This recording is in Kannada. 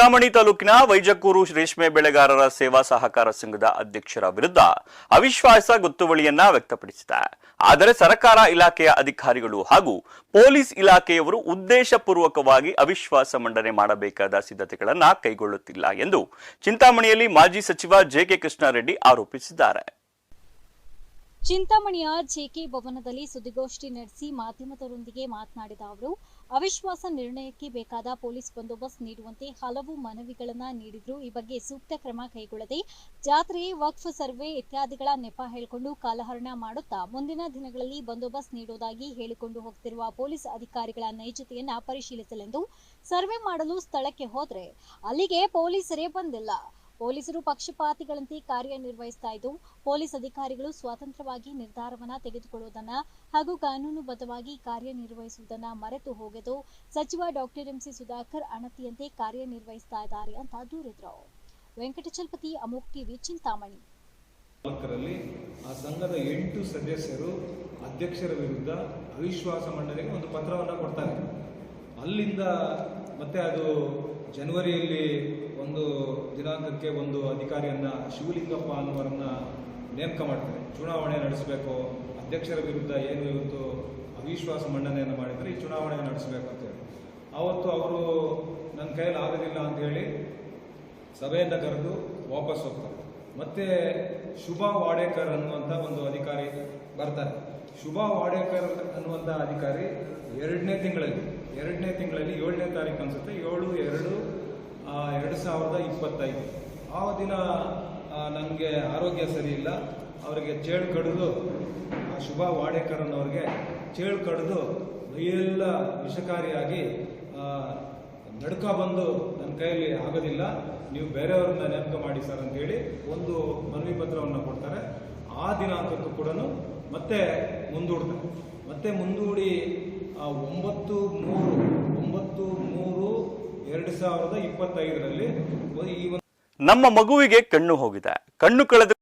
ಚಿಂತಾಮಣಿ ತಾಲೂಕಿನ ವೈಜಕೂರು ರೇಷ್ಮೆ ಬೆಳೆಗಾರರ ಸೇವಾ ಸಹಕಾರ ಸಂಘದ ಅಧ್ಯಕ್ಷರ ವಿರುದ್ಧ ಅವಿಶ್ವಾಸ ಗೊತ್ತುವಳಿಯನ್ನ ವ್ಯಕ್ತಪಡಿಸಿದೆ. ಆದರೆ ಸರ್ಕಾರ ಇಲಾಖೆಯ ಅಧಿಕಾರಿಗಳು ಹಾಗೂ ಪೊಲೀಸ್ ಇಲಾಖೆಯವರು ಉದ್ದೇಶಪೂರ್ವಕವಾಗಿ ಅವಿಶ್ವಾಸ ಮಂಡನೆ ಮಾಡಬೇಕಾದ ಸಿದ್ಧತೆಗಳನ್ನ ಕೈಗೊಳ್ಳುತ್ತಿಲ್ಲ ಎಂದು ಚಿಂತಾಮಣಿಯಲ್ಲಿ ಮಾಜಿ ಸಚಿವ ಜೆಕೆ ಕೃಷ್ಣಾರೆಡ್ಡಿ ಆರೋಪಿಸಿದ್ದಾರೆ. ಚಿಂತಾಮಣಿಯ ಜೆಕೆ ಭವನದಲ್ಲಿ ಸುದ್ದಿಗೋಷ್ಠಿ ನಡೆಸಿ ಮಾಧ್ಯಮದರೊಂದಿಗೆ ಮಾತನಾಡಿದ ಅವರು, ಅವಿಶ್ವಾಸ ನಿರ್ಣಯಕ್ಕೆ ಬೇಕಾದ ಪೊಲೀಸ್ ಬಂದೋಬಸ್ತ್ ನೀಡುವಂತೆ ಹಲವು ಮನವಿಗಳನ್ನು ನೀಡಿದ್ರು. ಈ ಬಗ್ಗೆ ಸೂಕ್ತ ಕ್ರಮ ಕೈಗೊಳ್ಳದೆ ಜಾತ್ರೆ, ವಕ್ಫ್, ಸರ್ವೆ ಇತ್ಯಾದಿಗಳ ನೆಪ ಹೇಳಿಕೊಂಡು ಕಾಲಹರಣ ಮಾಡುತ್ತಾ ಮುಂದಿನ ದಿನಗಳಲ್ಲಿ ಬಂದೋಬಸ್ತ್ ನೀಡುವುದಾಗಿ ಹೇಳಿಕೊಂಡು ಹೋಗ್ತಿರುವ ಪೊಲೀಸ್ ಅಧಿಕಾರಿಗಳ ನೈಜತೆಯನ್ನು ಪರಿಶೀಲಿಸಲೆಂದು ಸರ್ವೆ ಮಾಡಲು ಸ್ಥಳಕ್ಕೆ ಹೋದರೆ ಅಲ್ಲಿಗೆ ಪೊಲೀಸರೇ ಬಂದಿಲ್ಲ. ಪೊಲೀಸರು ಪಕ್ಷಪಾತಿಗಳಂತೆ ಕಾರ್ಯನಿರ್ವಹಿಸ್ತಾ ಇದ್ದು, ಪೊಲೀಸ್ ಅಧಿಕಾರಿಗಳು ಸ್ವತಂತ್ರವಾಗಿ ನಿರ್ಧಾರವನ್ನ ತೆಗೆದುಕೊಳ್ಳುವುದನ್ನ ಹಾಗೂ ಕಾನೂನುಬದ್ಧವಾಗಿ ಕಾರ್ಯನಿರ್ವಹಿಸುವುದನ್ನ ಮರೆತು ಹೋಗಿದ್ದು ಸಚಿವ ಡಾಕ್ಟರ್ ಎಂಸಿ ಸುಧಾಕರ್ ಅಣತಿಯಂತೆ ಕಾರ್ಯನಿರ್ವಹಿಸ್ತಾ ಇದ್ದಾರೆ ಅಂತ ದೂರಿದ್ರು. ವೆಂಕಟಚಲಪತಿ, ಅಮೋಕ್ ಟಿವಿ, ಚಿಂತಾಮಣಿ. ಆ ಸಂಘದ ಎಂಟು ಸದಸ್ಯರು ಅಧ್ಯಕ್ಷರ ವಿರುದ್ಧ ಅವಿಶ್ವಾಸ ಮಂಡನೆಗೆ ಒಂದು ಪತ್ರವನ್ನು ಕೊಡ್ತಾರೆ. ಅಲ್ಲಿಂದ ಮತ್ತೆ ಅದು ಜನವರಿಯಲ್ಲಿ ಒಂದು ದಿನಾಂಕಕ್ಕೆ ಒಂದು ಅಧಿಕಾರಿಯನ್ನ ಶಿವಲಿಂಗಪ್ಪ ಅನ್ನೋರನ್ನ ನೇಮಕ ಮಾಡ್ತಾರೆ. ಚುನಾವಣೆ ನಡೆಸಬೇಕು. ಅಧ್ಯಕ್ಷರ ವಿರುದ್ಧ ಏನು ಇವತ್ತು ಅವಿಶ್ವಾಸ ಮಂಡನೆಯನ್ನು ಮಾಡಿದರೆ ಈ ಚುನಾವಣೆ ನಡೆಸಬೇಕು ಅಂತೇಳಿ ಆವತ್ತು ಅವರು ನನ್ನ ಕೈಯಲ್ಲಿ ಆಗೋದಿಲ್ಲ ಹೇಳಿ ಸಭೆಯನ್ನು ಕರೆದು ವಾಪಸ್ ಹೋಗ್ತಾರೆ. ಮತ್ತೆ ಶುಭಾ ವಾಡೇಕರ್ ಅನ್ನುವಂಥ ಒಂದು ಅಧಿಕಾರಿ ಬರ್ತಾರೆ. ಶುಭಾ ವಾಡೇಕರ್ ಅನ್ನುವಂಥ ಅಧಿಕಾರಿ ಎರಡನೇ ತಿಂಗಳಲ್ಲಿ ಎರಡನೇ ತಿಂಗಳಲ್ಲಿ ಏಳನೇ ತಾರೀಕು ಅನಿಸುತ್ತೆ. ಏಳು, ಎರಡು ಎರಡು ಸಾವಿರದ ಇಪ್ಪತ್ತೈದು. ಆ ದಿನ ನನಗೆ ಆರೋಗ್ಯ ಸರಿ ಇಲ್ಲ. ಅವರಿಗೆ ಚೇಳು ಕಡಿದು ಶುಭಾ ವಾಡೇಕರ್ ಅನ್ನೋರಿಗೆ ಚೇಳು ಕಡಿದು ಮೈಯೆಲ್ಲ ವಿಷಕಾರಿಯಾಗಿ ನಡ್ಕ ಬಂದು ನನ್ನ ಕೈಯಲ್ಲಿ ಆಗೋದಿಲ್ಲ. ನೀವು ಬೇರೆಯವ್ರನ್ನ ನೇಮಕ ಮಾಡಿ ಸರ್ ಅಂತೇಳಿ ಒಂದು ಮನವಿ ಪತ್ರವನ್ನು ಕೊಡ್ತಾರೆ. ಆ ದಿನಾಂಕಕ್ಕೂ ಕೂಡ ಮತ್ತೆ ಮುಂದೂಡ್ತಾರೆ. ಮತ್ತೆ ಮುಂದೂಡಿ ಒಂಬತ್ತು ಮೂರು ಒಂಬತ್ತು ಮೂರು ಎರಡು ಸಾವಿರದ ಇಪ್ಪತ್ತೈದರಲ್ಲಿ ಈ ಒಂದು ನಮ್ಮ ಮಗುವಿಗೆ ಕಣ್ಣು ಹೋಗಿದೆ. ಕಣ್ಣು ಕಳೆದ